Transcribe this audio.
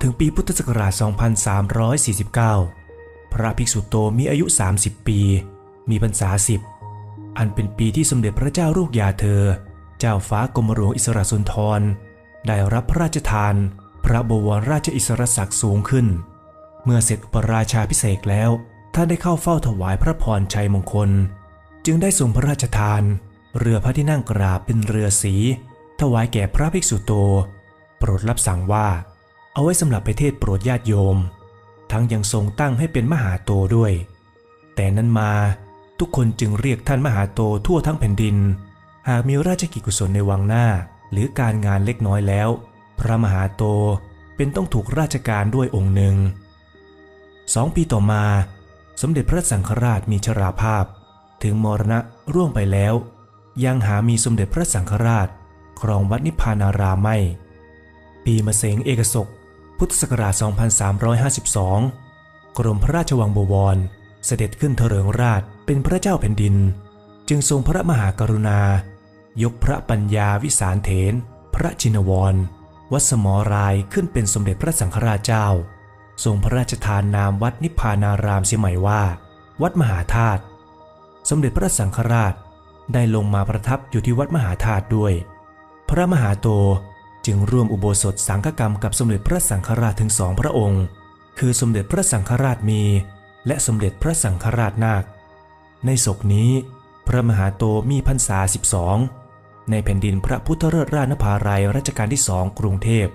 ถึงปีพุทธศักราช 2349 พระภิกษุโตมีอายุ 30 ปี มีพรรษาสิบอันเป็นปีที่สมเด็จพระเจ้าลูกยาเธอ เจ้าฟ้ากรมหลวงอิสระสุนทร ได้รับพระราชทาน พระบวรราชอิสรศักดิ์สูงขึ้น เมื่อเสร็จอุปราชาพิเศษแล้ว ท่านได้เข้าเฝ้าถวายพระพรชัยมงคล จึงได้ทรงพระราชทาน เรือพระที่นั่งกราบเป็นเรือสี ถวายแก่พระภิกษุโต โปรดรับสั่งว่า เอาไว้สำหรับไปเทศโปรดญาติโยม ทั้งยังทรงตั้งให้เป็นมหาโตด้วย แต่นั้นมาทุกคนจึงเรียกท่านมหาโตทั่วทั้งแผ่นดิน หากมีราชกิจกุศลในวังหน้า หรือการงานเล็กน้อยแล้ว พระมหาโตเป็นต้องถูกราชการด้วยองค์หนึ่งสองปีต่อมา สมเด็จพระสังฆราชมีชราภาพ ถึงมรณะร่วงไปแล้ว ยังหามีสมเด็จพระสังฆราชครองวัดนิพพานารามไม่ ปีมะเสงเอกศก พุทธศักราช 2352 กรมพระราชวังบวร เสด็จขึ้นเถริงราชเป็นพระเจ้าแผ่นดิน จึงทรงพระมหากรุณา ยกพระปัญญาวิสารเถน พระจินวร วัดสมอรายขึ้นเป็นสมเด็จพระสังฆราชเจ้า ทรงพระราชทานนามวัดนิพพานารามเสียใหม่ว่า วัดมหาธาตุ สมเด็จพระสังฆราชได้ลงมาประทับอยู่ที่วัดมหาธาตุด้วย พระมหาโต จึงร่วมอุโบสถสังฆกรรมกับสมเด็จพระสังฆราชถึงสองพระองค์ คือสมเด็จพระสังฆราชมี และสมเด็จพระสังฆราชนาค ในศกนี้ พระมหาโตมีพรรษา 12 ในแผ่นดินพระพุทธเลิศราชนภารายรัชกาลที่สองกรุงเทพ